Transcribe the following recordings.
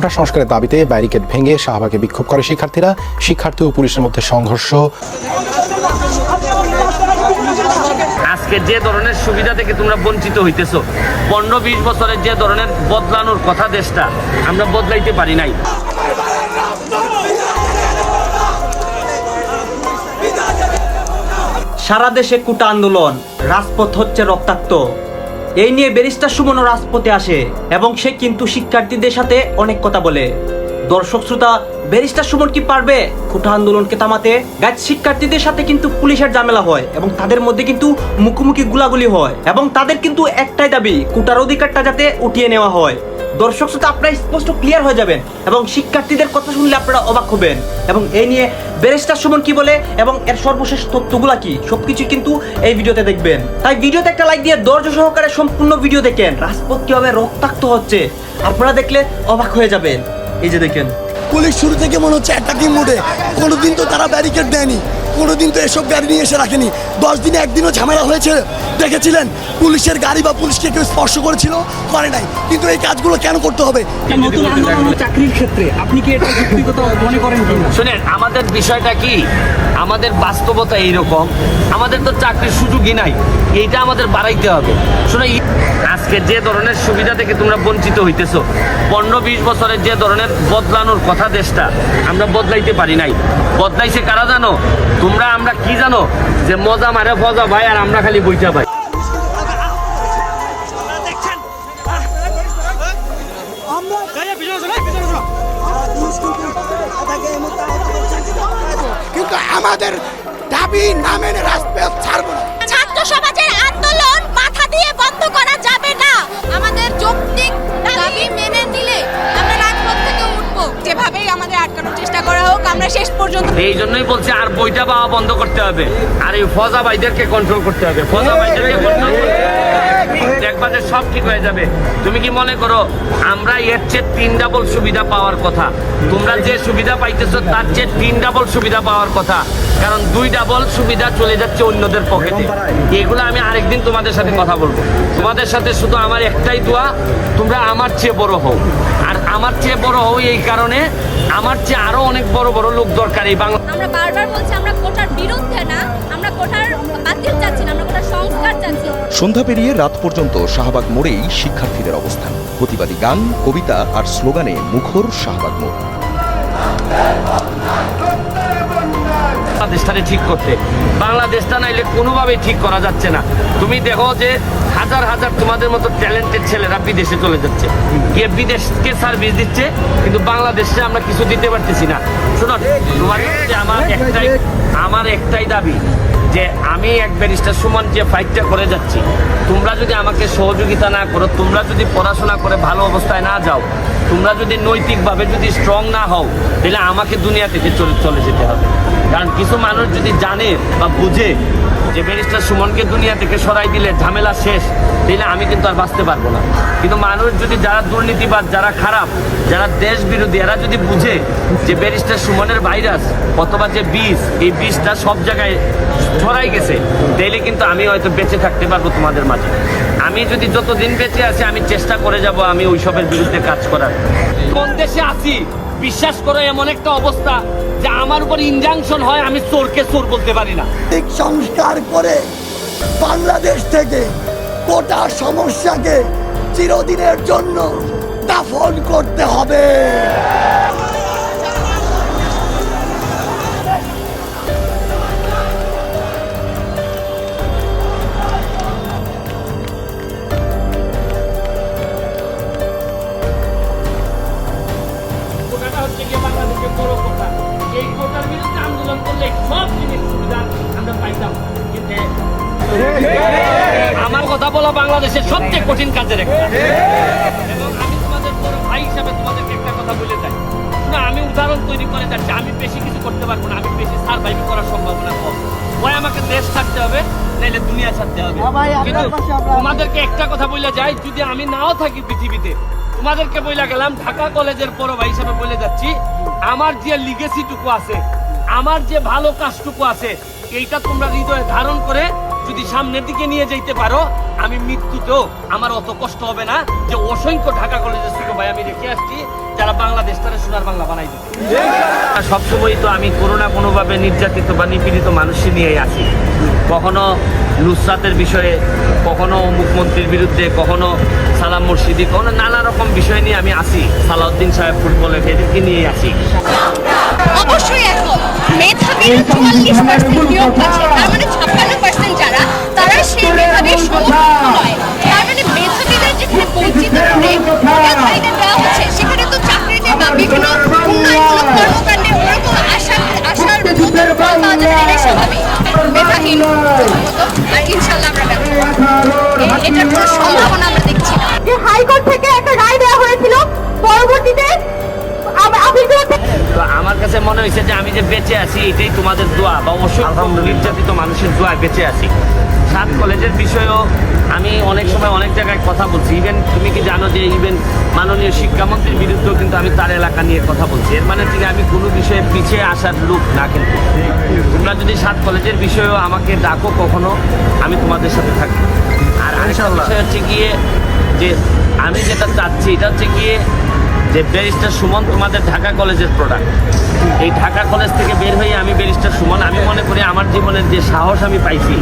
কোটা সংস্কারের দাবিতে ব্যারিকেড ভেঙে শাহবাগে বিক্ষোভ করে শিক্ষার্থীরা। শিক্ষার্থী ও পুলিশের মধ্যে সংঘর্ষ। আজকে যে ধরনের সুবিধা থেকে তোমরা বঞ্চিত হইতেছো, পনেরো বিশ বছরের যে ধরনের বদলানোর কথা দেশটা, আমরা বদলাইতে পারি নাই। সারা দেশে কুটা আন্দোলন, রাজপথ হচ্ছে রক্তাক্ত। এই নিয়ে ব্যারিস্টার সুমনও রাজপথে আসে এবং সে কিন্তু শিক্ষার্থীদের সাথে অনেক কথা বলে। দর্শক শ্রোতা, ব্যারিস্টার সুমন কি পারবে? কুটা আন্দোলনকে থামাতে গাছ শিক্ষার্থীদের সাথে কিন্তু পুলিশের ঝামেলা হয় এবং তাদের মধ্যে কিন্তু মুখোমুখি গুলাগুলি হয় এবং তাদের কিন্তু একটাই দাবি কুটার অধিকারটা যাতে উঠিয়ে নেওয়া হয়। দর্শক শ্রোতা, আপনারা স্পষ্ট ক্লিয়ার হয়ে যাবেন এবং শিক্ষার্থীদের কথা শুনলে আপনারা অবাক হবেন। এবং এই নিয়ে ব্যারিস্টার সুমন কি বলে এবং এর সর্বশেষ তথ্যগুলা কি? সবকিছু কিন্তু এই ভিডিওতে দেখবেন। তাই ভিডিওতে একটা লাইক দিয়ে ধৈর্য সহকারে সম্পূর্ণ ভিডিও দেখেন। রাজপথ কীভাবে রক্তাক্ত হচ্ছে, আপনারা দেখলে অবাক হয়ে যাবেন। এই যে দেখেন। পুলিশ শুরু থেকে মনে হচ্ছে অ্যাটাকিং মুডে কোনোদিন তো তারা ব্যারিকেড দেয়নি। কোনোদিন তো এসব গাড়ি নিয়ে এসে রাখেনি। দশ দিনে একদিনও ঝামেলা হয়েছে। দেখেছিলেন পুলিশের গাড়ি বা পুলিশকে কেউ স্পর্শ করেছিল? করে নাই। কিন্তু এই কাজগুলো কেন করতে হবে? নতুন আন্দোলন চাকরির ক্ষেত্রে। আপনি কি এটা যুক্তিগত মনে করেন শুনেন আমাদের বিষয়টা কি? আমাদের বাস্তবতা এইরকম। আমাদের তো চাকরির সুযোগই নাই। এইটা আমাদের বাড়াইতে হবে। শুনে আজকে যে ধরনের সুবিধা থেকে তোমরা বঞ্চিত হইতেছো পনেরো বিশ বছরের যে ধরনের বদলানোর কথা দেশটা আমরা বদলাইতে পারি নাই। বদলাইছে কারা জানো? তোমরা আমরা কি জানো? যে মজা মারে ফজা ভাই আর আমরা খালি বইটা ভাই কিন্তু আমাদের দাবি না মেনে রাজপথ ছাড়বো না। ছাত্র সমাজের আন্দোলন মাথা দিয়ে বন্ধ করা চেষ্টা করা হোক, আমরা শেষ পর্যন্ত এই জন্যই বলছি, আর বইটা পাওয়া বন্ধ করতে হবে। আর এই ফজা ভাইদেরকে কন্ট্রোল করতে হবে। ফজা ভাইদেরকে দেখবা যে সব ঠিক হয়ে যাবে। তুমি কি মনে করো, আমরা এর চেয়ে তিন ডাবল সুবিধা পাওয়ার কথা? তোমরা যে সুবিধা পাইতেছো, তার চেয়ে তিন ডাবল সুবিধা পাওয়ার কথা। কারণ দুই ডাবল সুবিধা চলে যাচ্ছে অন্যদের পকেটে এগুলো আমি আরেকদিন তোমাদের সাথে কথা বলব। তোমাদের সাথে শুধু আমার একটাই দোয়া, তোমরা আমার চেয়ে বড় হও। আমার চেয়ে বড় হই এই কারণে আমার চেয়ে আরও অনেক বড় বড় লোক দরকার এই বাংলা আমরা বারবার বলছি আমরা কোটার বিরুদ্ধে না আমরা কোটার বাতিল চাচ্ছি না আমরা কোটার সংস্কার চাচ্ছি। সন্ধ্যা পেরিয়ে রাত পর্যন্ত শাহবাগ মোড়েই শিক্ষার্থীদের অবস্থান। প্রতিবাদী গান কবিতা আর স্লোগানে মুখর শাহবাগ মোড়। বাংলাদেশটাকে ঠিক করতে। বাংলাদেশটা নাইলে কোনোভাবেই ঠিক করা যাচ্ছে না। তুমি দেখো যে হাজার হাজার তোমাদের মতো ট্যালেন্টেড ছেলেরা বিদেশে চলে যাচ্ছে। গিয়ে বিদেশকে সার্ভিস দিচ্ছে কিন্তু বাংলাদেশে আমরা কিছু দিতে পারতেছি না। শোনো তোমার আমার একটাই আমার একটাই দাবি যে আমি এক ব্যারিস্টার সমান যে ফাইটটা করে যাচ্ছি তোমরা যদি আমাকে সহযোগিতা না করো তোমরা যদি পড়াশোনা করে ভালো অবস্থায় না যাও তোমরা যদি নৈতিকভাবে যদি স্ট্রং না হও, তাহলে আমাকে দুনিয়া থেকে চলে চলে যেতে হবে। কারণ কিছু মানুষ যদি জানে বা বুঝে যে ব্যারিস্টার সুমনকে দুনিয়া থেকে সরাই দিলে ঝামেলা শেষ, তাহলে আমি কিন্তু আর বাঁচতে পারব না। কিন্তু মানুষ যদি যারা দুর্নীতিবাদ, যারা খারাপ, যারা দেশ বিরোধী এরা যদি বুঝে যে ব্যারিস্টার সুমনের ভাইরাস অথবা যে বিষ এই বিষটা সব জায়গায় ছড়াই গেছে তাইলে কিন্তু আমি হয়তো বেঁচে থাকতে পারব তোমাদের মাঝে। আমি যদি যতদিন বেঁচে আছি আমি চেষ্টা করে যাব আমি ওইসবের বিরুদ্ধে কাজ করার। কোন দেশে আছি? বিশ্বাস করো এমন একটা অবস্থা যে আমার উপর ইনজাংশন হয় আমি চোরকে চোর বলতে পারি না। ঠিক সংস্কার করে বাংলাদেশ থেকে কোটা সমস্যাকে চিরদিনের জন্য দাফন করতে হবে। কথা বলা বাংলাদেশের সবচেয়ে কঠিন কাজের একটা। এবং আমি তোমাদের বড় ভাই হিসাবে তোমাদেরকে একটা কথা বলে যাই। না আমি উদাহরণ তৈরি করে যাচ্ছি। আমি বেশি কিছু করতে পারব না। আমি বেশি সার্ভাইভ করার সম্ভাবনা কম। ওই আমাকে দেশ ছাড়তে হবে নাইলে দুনিয়া ছাড়তে হবে। কিন্তু তোমাদেরকে একটা কথা বলে যাই। যদি আমি নাও থাকি পৃথিবীতে তোমাদেরকে বইলা গেলাম ঢাকা কলেজের বড় ভাই হিসাবে বলে যাচ্ছি আমার যে লিগেসিটুকু আছে আমার যে ভালো কাজটুকু আছে এইটা তোমরা হৃদয়ে ধারণ করে যদি সামনের দিকে নিয়ে যাইতে পারো আমি মৃত্যুতেও আমার অত কষ্ট হবে না যে অসংখ্য ঢাকা কলেজের ছোট ভাই আমি রেখে আসছি যারা বাংলাদেশটারে সোনার বাংলা বানাই দিবে। সবসময় তো আমি কোনো না কোনোভাবে নির্যাতিত বা নিপীড়িত মানুষই নিয়েই আছি। কখনো নুসরাতের বিষয়ে কখনো মুখ্যমন্ত্রীর বিরুদ্ধে কখনো সালাম মুর্শিদি কখনো নানা রকম বিষয় নিয়ে আমি আসি সালাউদ্দিন সাহেব ফুটবলের এদেরকে নিয়েই আসি অবশ্যই মেধাবীর চুয়াল্লিশ পার্সেন্ট নিয়োগ পাচ্ছে তার মানে ছাপ্পান্ন পার্সেন্ট যারা, তারা সেই মেধাবীর সমকক্ষ নয়। তার মানে মেধাবীদের যেখানে বঞ্চিত হচ্ছে, সেখানে মনে হয়েছে যে আমি যে বেঁচে আছি এটাই তোমাদের দোয়া। বা অসংখ্য নির্যাতিত মানুষের দোয়া বেঁচে আছি। সাত কলেজের বিষয়েও আমি অনেক সময় অনেক জায়গায় কথা বলছি। ইভেন তুমি কি জানো যে ইভেন মাননীয় শিক্ষামন্ত্রীর বিরুদ্ধেও কিন্তু আমি তার এলাকা নিয়ে কথা বলছি। এর মানে থেকে আমি কোনো বিষয়ে পিছিয়ে আসার লোক না কিন্তু। তোমরা যদি সাত কলেজের বিষয়েও আমাকে ডাকো কখনো আমি তোমাদের সাথে থাকি আর আরেকটা বিষয় হচ্ছে গিয়ে যে আমি যেটা চাচ্ছি এটা হচ্ছে গিয়ে যে ব্যারিস্টার সুমন তোমাদের ঢাকা কলেজের প্রোডাক্ট এই ঢাকা কলেজ থেকে বের হয়ে আমি ব্যারিস্টার সুমন, আমি মনে করি আমার জীবনের যে সাহস আমি পাইছি,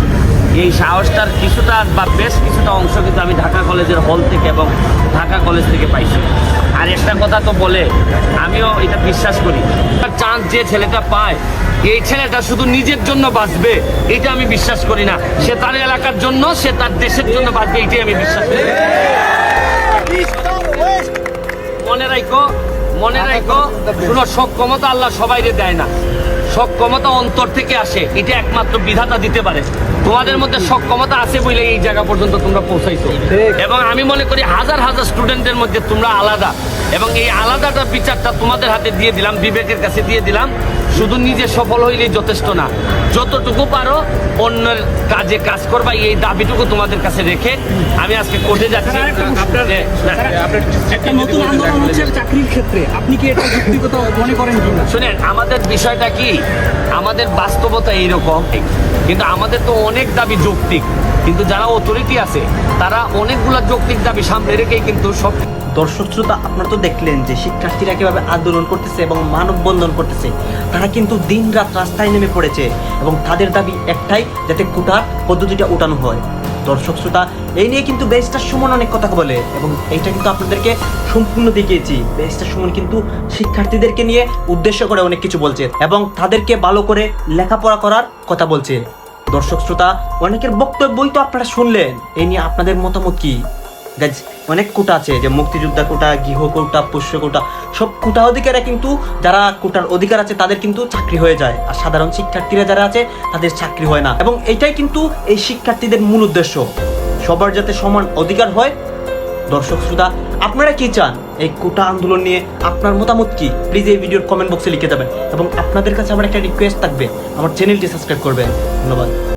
এই সাহসটার কিছুটা বা বেশ কিছুটা অংশ কিন্তু আমি ঢাকা কলেজের হল থেকে এবং ঢাকা কলেজ থেকে পাইছি। আর একটা কথা তো বলে, আমিও এটা বিশ্বাস করি। চান্স যে ছেলেটা পায়, এই ছেলেটা শুধু নিজের জন্য বাঁচবে, এটা আমি বিশ্বাস করি না। সে তার এলাকার জন্য, সে তার দেশের জন্য বাঁচবে, এটাই আমি বিশ্বাস করি। মনে রাখো মনে রাখো কোনো সক্ষমতা আল্লাহ সবাইরে দেয় না। সক্ষমতা অন্তর থেকে আসে এটা একমাত্র বিধাতা দিতে পারে। তোমাদের মধ্যে সক্ষমতা আছে বলে এই জায়গা পর্যন্ত তোমরা পৌঁছাইছো। এবং আমি মনে করি হাজার হাজার স্টুডেন্টদের মধ্যে তোমরা আলাদা। এবং এই আলাদাটা বিচারটা তোমাদের হাতে দিয়ে দিলাম বিবেকের কাছে দিয়ে দিলাম। শুধু নিজে সফল হইলেই যথেষ্ট না। যতটুকু পারো অন্যের কাজে কাজ করবা এই দাবিটুকু তোমাদের কাছে রেখে আমি আজকে কোর্টে যাচ্ছি। চাকরির ক্ষেত্রে। আপনি কি এটা যুক্তিগত মনে করেন শুনেন আমাদের বিষয়টা কি? আমাদের বাস্তবতা এইরকম। কিন্তু আমাদের তো অনেক দাবি যৌক্তিক। কিন্তু যারা অথরিটি আছে তারা অনেকগুলো যৌক্তিক দাবি সামনে রেখেই কিন্তু সব দর্শক শ্রোতা, আপনারা তো দেখলেন যে শিক্ষার্থীরা কীভাবে আন্দোলন করতেছে এবং মানববন্ধন করতেছে। তারা কিন্তু দিন রাত রাস্তায় নেমে পড়েছে এবং তাদের দাবি একটাই, যাতে কোটার পদ্ধতিটা উঠানো হয়। দর্শক শ্রোতা, এই নিয়ে কিন্তু বেস্টার সুমন অনেক কথা বলে এবং এইটা কিন্তু আপনাদেরকে সম্পূর্ণ দেখিয়েছি। বেস্টার সুমন কিন্তু শিক্ষার্থীদেরকে নিয়ে উদ্দেশ্য করে অনেক কিছু বলছে এবং তাদেরকে ভালো করে লেখাপড়া করার কথা বলছে। দর্শক শ্রোতা, অনেকের বক্তব্যই তো আপনারা শুনলেন। এই নিয়ে আপনাদের মতামত কি? গাইজ অনেক কোটা আছে, যে মুক্তিযোদ্ধা কোটা, গৃহ কোটা, পোষ্য কোটা, সব কোটা অধিকারে কিন্তু যারা কোটার অধিকার আছে, তাদের কিন্তু চাকরি হয়ে যায়। আর সাধারণ শিক্ষার্থীরা যারা আছে, তাদের চাকরি হয় না। এবং এটাই কিন্তু এই শিক্ষার্থীদের মূল উদ্দেশ্য। সবার যাতে সমান অধিকার হয়, দর্শক শ্রোতা, আপনারা কি চান? এই কোটা আন্দোলন নিয়ে আপনার মতামত কি? প্লিজ এই ভিডিওর কমেন্ট বক্সে লিখে দেবেন এবং আপনাদের কাছে আমার একটা রিকোয়েস্ট থাকবে। আমার চ্যানেলটি সাবস্ক্রাইব করবেন। ধন্যবাদ।